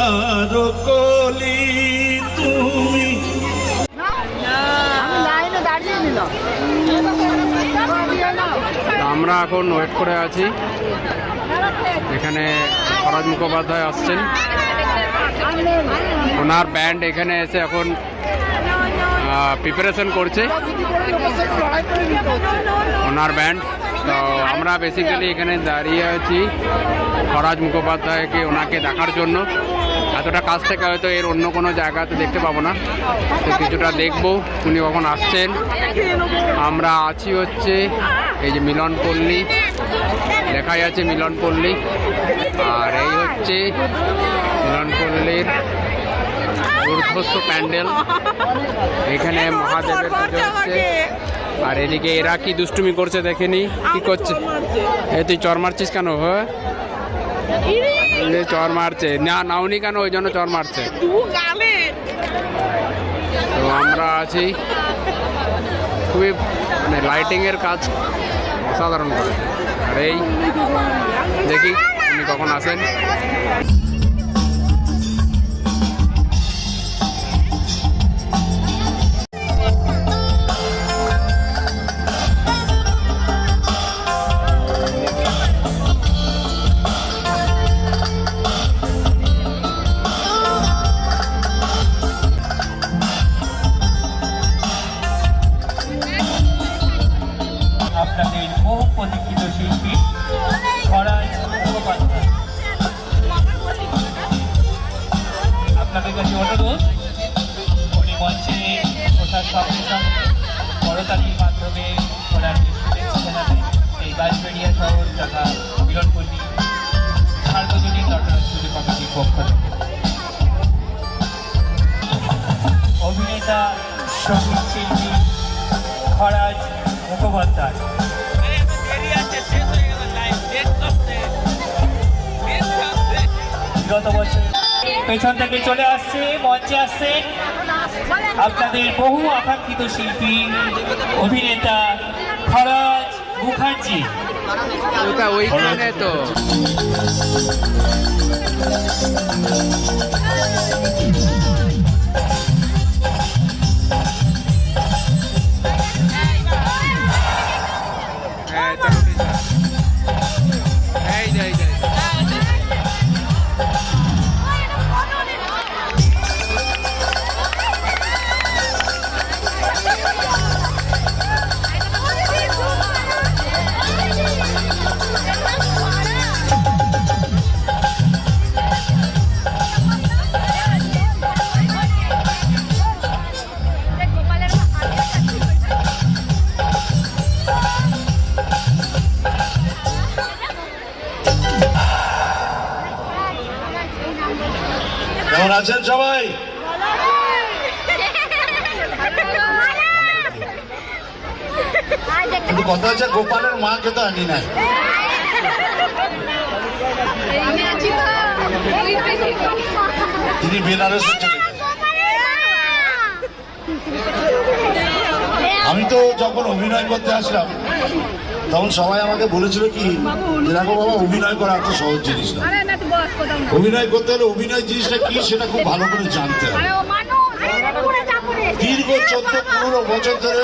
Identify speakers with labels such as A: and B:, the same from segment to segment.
A: সোনার কলি তুমি।
B: আমরা এখন ওয়েট করে আছি। এখানে ফরাজ মুখোপাধ্যায় আসছেন। ওনার ব্যান্ড এখানে এসে এখন প্রিপারেশন করছে। ওনার ব্যান্ড তো আমরা বেসিক্যালি এখানে দাঁড়িয়ে আছি। ফরাজ মুখোপাধ্যায়কে ওনাকে দেখার জন্য। এতটা কাছ থেকে হয়তো এর অন্য কোনো জায়গা তো দেখতে পাবো না। তো কিছুটা দেখব, উনি কখন আসছেন। আমরা আছি হচ্ছে এই যে মিলন পল্লী লেখাই আছে মিলন পল্লী আর এই হচ্ছে মিলন পল্লীর দুর্ধর্ষ প্যান্ডেল। এখানে মহাদেবের পুজো হচ্ছে। আর এদিকে এরা কি দুষ্টুমি করছে দেখেনি? কি করছে? এই তুই চর মারছিস কেন? হ্যাঁ? চর মারছে। না, নাওনি কেন ওই জন্য চর মারছে? তো আমরা আছি। খুবই মানে লাইটিংয়ের কাজ অসাধারণ করে আর এই, দেখি আপনি কখন আসেন।
C: আপনাদের বহু প্রতীক্ষিত শিল্পী খরাজ মুখোপাধ্যায় আপনাদের কাছে অনুরোধ উনি মঞ্চে ওঠার সঙ্গে সঙ্গে করতালির মাধ্যমে ওনার যে শুভেচ্ছা জানাবেন এই বাঁশবেড়িয়া শহর তথা মিলনপল্লী সার্বজনীন নটরাজ্য কমিটির পক্ষ থেকে অভিনেতা সংগীত শিল্পী খরাজ মুখোপাধ্যায়। গত বছর পেছন থেকে চলে আসছে মঞ্চে আসছে আপনাদের বহু আকাঙ্ক্ষিত শিল্পী অভিনেতা খরচ মুখার্জি।
B: ওটা ওইখানে তো।
A: আছেন সবাই? কিন্তু কথা হচ্ছে গোপালের মাকে তো আনি নাই। তিনি বেনারসে। আমি তো যখন অভিনয় করতে আসলাম, তখন সবাই আমাকে বলেছিল কি দেখো বাবা, অভিনয় করা এত সহজ জিনিস না। অভিনয় করতে হলে অভিনয় জিনিসটা কি সেটা খুব ভালো করে জানতে হবে। দীর্ঘ চোদ্দ পনেরো বছর ধরে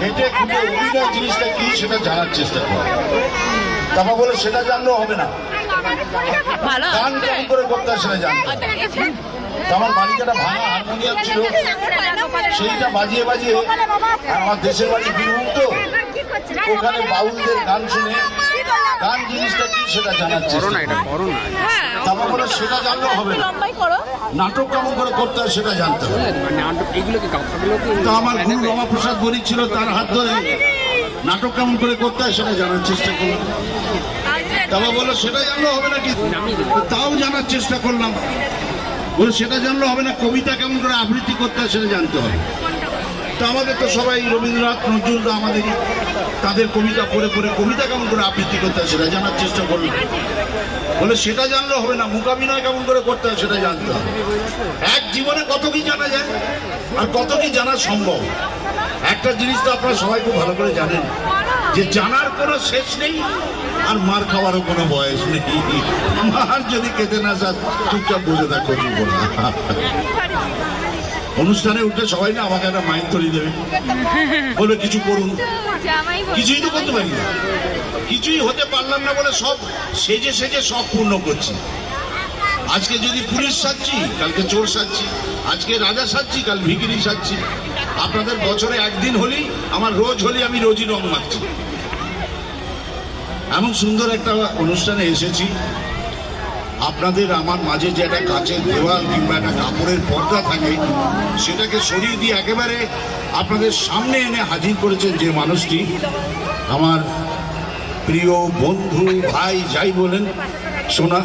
A: হেঁটে খুঁটে অভিনয় জিনিসটা কি সেটা জানার চেষ্টা করে। তারপর বলে সেটা জানলেও হবে না। গান কেমন করে করতে হয় সেটা জানতে আমার বাড়িতে একটা ভাঙা হারমোনিয়াম ছিল। সেইটা বাজিয়ে বাজিয়ে আমার দেশের বাড়ি বীরভূম তো। ওখানে বাউলদের গান শুনে গান জিনিসটা কি সেটা জানার চেষ্টা। করো তারপর বলে সেটা জানলেও হবে না। নাটক কেমন করে করতে হয় সেটা জানতে হবে।
B: মানে কি
A: তো আমার গুরু রমাপ্রসাদ বণিক ছিল তার হাত ধরে নাটক কেমন করে করতে হয় সেটা জানার চেষ্টা করলাম। তারপর বলল সেটা জানলেও হবে না কি তাও জানার চেষ্টা করলাম। বলে সেটা জানলে হবে না? কবিতা কেমন করে আবৃত্তি করতে হয় সেটা জানতে হবে। তো আমাদের তো সবাই রবীন্দ্রনাথ, নজরুল আমাদেরই তাদের কবিতা পড়ে পড়ে, কবিতা কেমন করে আবৃত্তি করতে হয় সেটা জানার চেষ্টা করলাম। বলে সেটা জানলে হবে না মুখাভিনয় কেমন করে করতে হয় সেটা জানতে হবে। এক জীবনে কত কি জানা যায় আর কত কি জানা সম্ভব? একটা জিনিস তো আপনারা সবাই খুব ভালো করে জানেন, যে জানার কোনো শেষ নেই আর মার খাওয়ারও কোনো বয়স নেই। মার যদি খেতে না চান, চুপচাপ বসে থাকো বলব? অনুষ্ঠানে উঠে সবাই না আমাকে একটা মাইন তৈরি দেবে। বলবে কিছু করুন। কিছুই তো করতে পারি না কিছুই হতে পারলাম না বলে সব সেজে সেজে সব পূর্ণ করছি। আজকে যদি পুলিশ সাজছি কালকে চোর সাজছি আজকে রাজা সাজছি কাল ভিকিরি সাজছি। আপনাদের বছরে একদিন হলেই আমার রোজ হলেই আমি রোজই রং মারছি এমন সুন্দর একটা অনুষ্ঠানে এসেছি। আপনাদের আমার মাঝে যে একটা কাচের দেওয়াল কিংবা একটা কাপড়ের পর্দা থাকে, সেটাকে সরিয়ে দিয়ে একেবারে আপনাদের সামনে এনে হাজির করেছেন যে মানুষটি, আমার প্রিয় বন্ধু ভাই যাই বলেন, সোনা।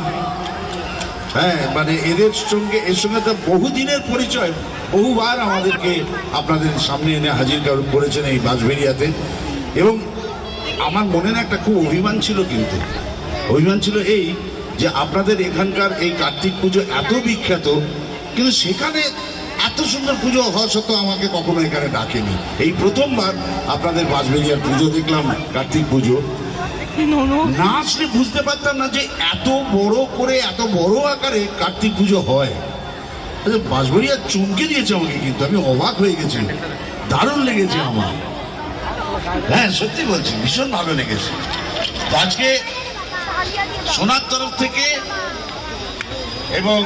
A: হ্যাঁ মানে এদের সঙ্গে, এর সঙ্গে তো বহুদিনের পরিচয়, বহুবার আমাদেরকে আপনাদের সামনে এনে হাজির করেছেন এই বাঁশবেরিয়াতে এবং আমার মনে না একটা খুব অভিমান ছিল কিন্তু। অভিমান ছিল এই যে আপনাদের এখানকার এই কার্তিক পুজো এত বিখ্যাত কিন্তু সেখানে এত সুন্দর পুজো হওয়া সত্ত্বেও আমাকে কখনো এখানে ডাকেনি। এই প্রথমবার আপনাদের বাঁশবেরিয়ার পুজো দেখলাম কার্তিক পুজো। না আসলে বুঝতে পারতাম না যে এত বড় করে এত বড় আকারে কার্তিক পুজো হয়। আচ্ছা, বাঁশবাড়িয়া চমকে দিয়েছে আমাকে কিন্তু আমি অবাক হয়ে গেছি। দারুণ লেগেছে আমার। হ্যাঁ সত্যি বলছি ভীষণ ভালো লেগেছে। আজকে সোনার তরফ থেকে এবং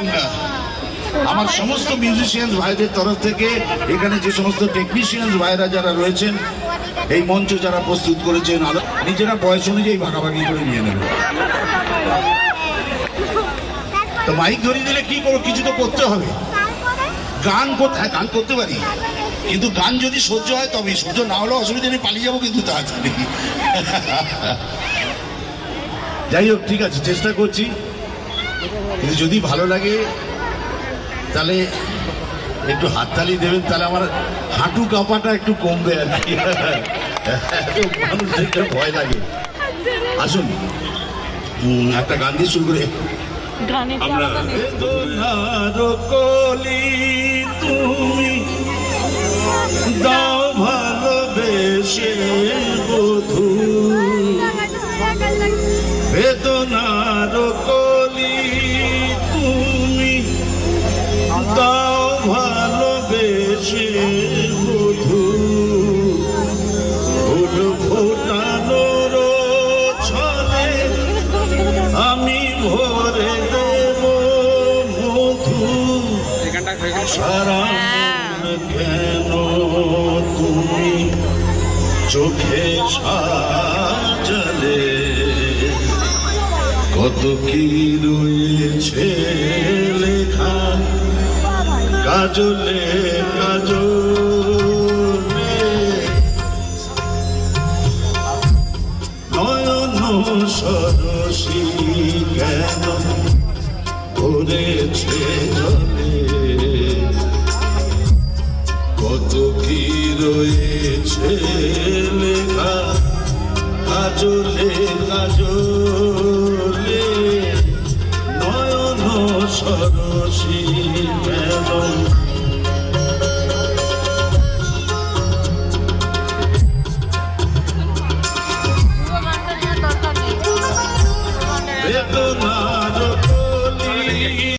A: আমার সমস্ত মিউজিশিয়ান ভাইদের তরফ থেকে এখানে যে সমস্ত টেকনিশিয়ান ভাইরা যারা রয়েছেন, এই মঞ্চ যারা প্রস্তুত করেছেন নিজেরা বয়স অনুযায়ী ভাগাভাগি করে নিয়ে নেবে। তো মাইক ধরিয়ে দিলে কি করব? কিছু তো করতে হবে। গান হ্যাঁ গান করতে পারি। কিন্তু গান যদি সহ্য হয় তবে সহ্য না হলে অসুবিধা নেই, পালিয়ে যাব কিন্তু তাড়াতাড়ি। যাই হোক ঠিক আছে চেষ্টা করছি। কিন্তু যদি ভালো লাগে তাহলে একটু হাততালি দেবেন তাহলে আমার হাঁটু কাঁপাটা একটু কমবে আর কি। মানুষ দেখতে ভয় লাগে। আসুন একটা গান দিয়ে শুরু করে। আমরা তুমি দাও ভালোবেসে বধু। বেদনার কলি তুমি দাও ভালোবেসে বধু। ফুল ফোটানোর ছলে আমি ভরে দেব মধু। সারা কেন তুমি চোখে সাজলে কত কি রয়েছে লেখা? কাজলে নয়ন সরসী কেন ভরেছে সরসী মেলন